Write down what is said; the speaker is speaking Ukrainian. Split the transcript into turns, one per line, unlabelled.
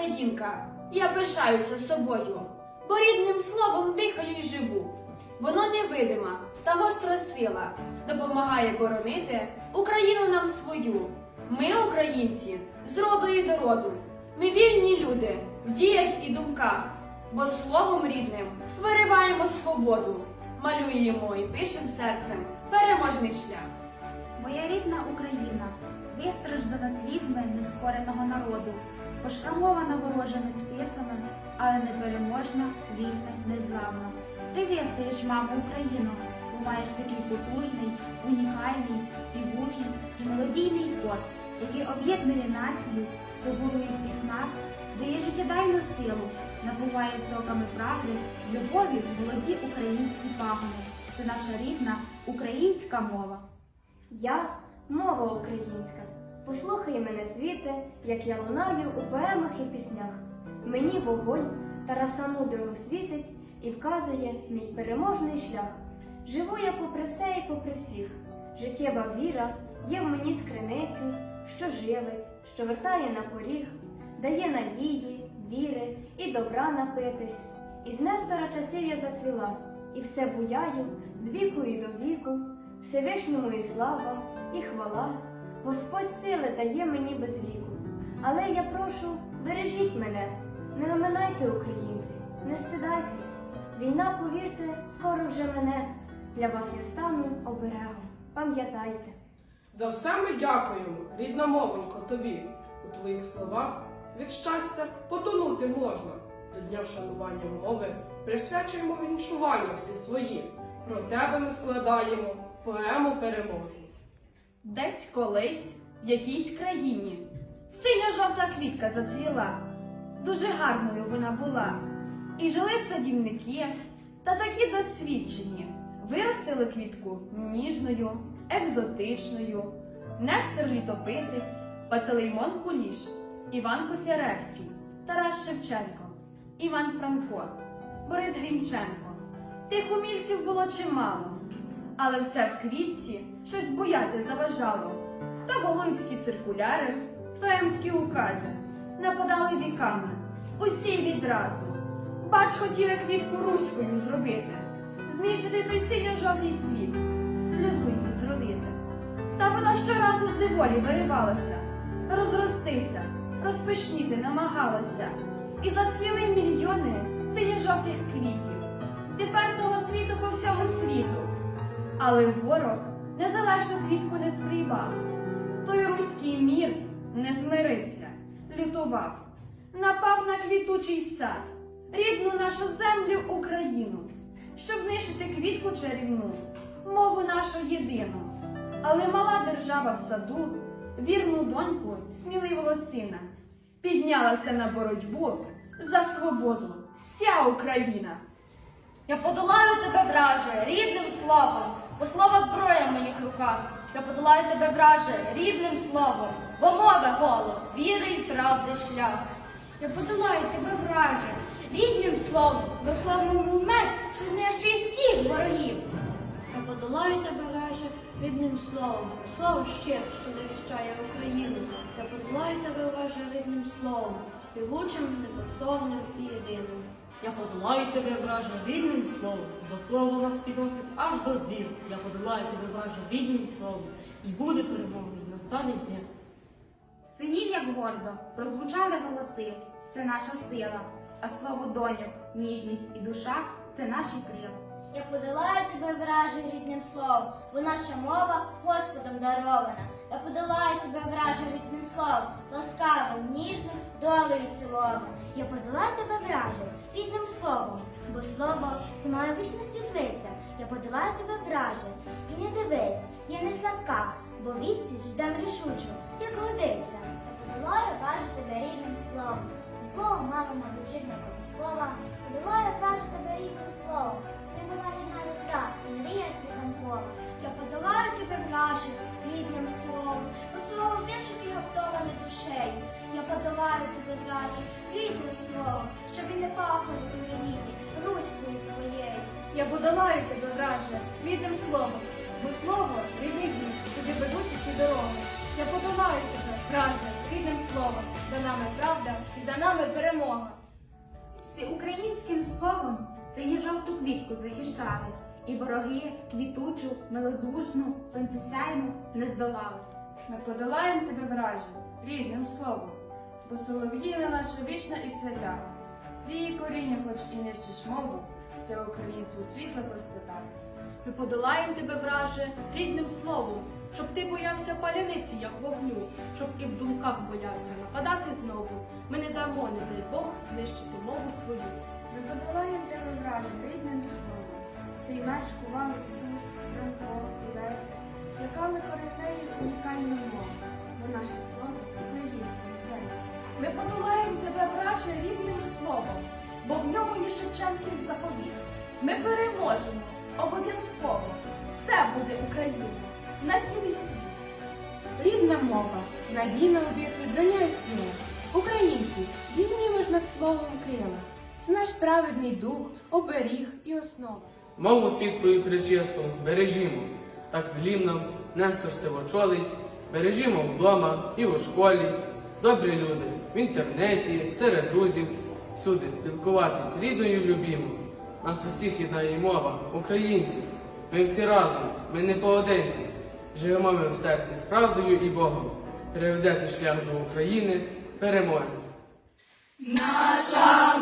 українка, я пишаюся собою, бо рідним словом дихаю й живу. Воно невидима та гостра сила, допомагає боронити Україну нам свою. Ми, українці, з роду і до роду. Ми вільні люди в діях і думках, бо словом рідним вириваємо свободу, малюємо і пишем серцем переможний шлях.
Моя рідна Україна, вистраждана слізьми нескореного народу, пошрамована ворожими списами, але непереможна, вільна, незламна. Ти вистоїш, мамо, Україно, бо маєш такий потужний, унікальний, співучий і мелодійний хор, який об'єднує націю, соборує всіх нас, дає життєдайну силу, набуває соками правди, любові молоді українські пагони. Це наша рідна українська мова.
Я мова українська. Послухай мене, світе, як я лунаю у поемах і піснях. Мені вогонь Тараса Мудрого світить і вказує мій переможний шлях. Живу я попри все і попри всіх. Життєва віра є в мені скриниці, що живить, що вертає на поріг, дає надії, віри і добра напитись. Із Нестора часів я зацвіла, і все буяю з віку і до віку. Всевишньому і слава, і хвала, Господь сили дає мені без віку. Але я прошу, бережіть мене, не оминайте українців, не стидайтесь. Війна, повірте, скоро вже мене. Для вас я стану оберегом. Пам'ятайте.
За все ми дякуємо, рідна тобі. У твоїх словах від щастя потонути можна. До дня вшанування мови присвячуємо віншування всі свої. Про тебе ми складаємо поему переможну.
Десь колись в якійсь країні синя-жовта квітка зацвіла. Дуже гарною вона була. І жили садівники та такі досвідчені. Виростили квітку ніжною, екзотичною. Нестор Літописець, Пантелеймон Куліш, Іван Котляревський, Тарас Шевченко, Іван Франко, Борис Грінченко. Тих умільців було чимало. Але все в квітці щось бояти заважало. То голуївські циркуляри, то емські укази нападали віками, усі відразу. Бач, хотів я квітку руською зробити, знищити той синьо-жовтий цвіт, сльозу її зродити. Та вона щоразу з неволі виривалася, розростися, розпишніти намагалася, і зацвіли мільйони синьо-жовтих квітів. Тепер того цвіту по всьому світу. Але ворог незалежну квітку не сприймав. Той руський мір не змирився, лютував, напав на квітучий сад, рідну нашу землю Україну, щоб знищити квітку чарівну, мову нашу єдину. Але мала держава в саду, вірну доньку сміливого сина, піднялася на боротьбу за свободу вся Україна.
Я подолаю тебе, враже, рідним словом, бо слово зброя в моїх руках. Я подолаю тебе, враже, рідним словом, бо мова голос, віри й правди шлях.
Я подолаю тебе враже, рідним словом, бо словом меч, що знищує всіх ворогів. Я подолаю тебе враже, рідним словом, бо слово щит, що захищає Україну. Я подолаю тебе враже, рідним словом, співучим, неповторним і єдиним.
Я подолаю тебе, враже, рідним словом, бо слово нас підносить аж до зір. Я подолаю тебе, враже, рідним словом, і буде перемога, і настане дня.
Синів, як гордо, прозвучали голоси, це наша сила, а слово доньок, ніжність і душа це наші крила.
Я подолаю тебе враже рідним словом, бо наша мова Господом дарована. Я подолаю тебе враже рідним словом, ласкавим, ніжним, долею цілована.
Я подолаю тебе враже рідним словом, бо слово це моя вічна світлиця. Я подолаю тебе враже, і не дивись, я не слабка, бо відсіч дам рішучу, як годиться.
Я подолаю враже тебе рідним словом. Слово мама навчить на слова. Подолаю враже тебе рідним словом. Ти була рідна роса, і мрія світанкова. Я подолаю тебе враже рідним словом, бо слово вишити гаптоване душею. Я подолаю тебе враже рідним словом, щоб і не пахли рідні, руською твоєю.
Я подолаю тебе, враже, рідним словом, бо слово рідний дім, сюди ведуть ці дороги. Я подолаю тебе, враже, рідним
словом, за нами правда і за нами перемога.
Всеукраїнським словом синьо-жовту квітку захищали, і вороги квітучу, милозвучну, сонцесяйну не здолали.
Ми подолаємо тебе враже, рідним словом, бо солов'їна наша вічна і свята. З коріння, хоч і нищиш мову, це українство світла простота. Ми подолаємо тебе враже рідним словом, щоб ти боявся паляниці, як вогню, щоб і в думках боявся нападати знову. Ми не дамо, не дай Бог, знищити мову свою. Ми подолаємо тебе враже рідним словом. Цей меч кували Стус, Франко і Леся, плекали корифеї унікальну мову, бо наше слово українським зветься. Ми подолаємо тебе враже рідним словом, бо в ньому є Шевченків заповіт. Ми переможемо обов'язково. Все буде Україна на цілий світ. Рідна мова, надійна об'єкт відбрання і сила. Українці, дійнімо ж над словом крила. Це наш праведний дух, оберіг і основа.
Мову світлу і причисту бережімо, так велів нам Нестор Сивочолий, бережімо вдома і у школі. Добрі люди в інтернеті, серед друзів, всюди спілкуватись рідною любімо. Нас усіх єднає мова, українці. Ми всі разом, ми не поодинці. Живемо ми в серці з правдою і Богом. Переведеться шлях до України, перемоги.
Наша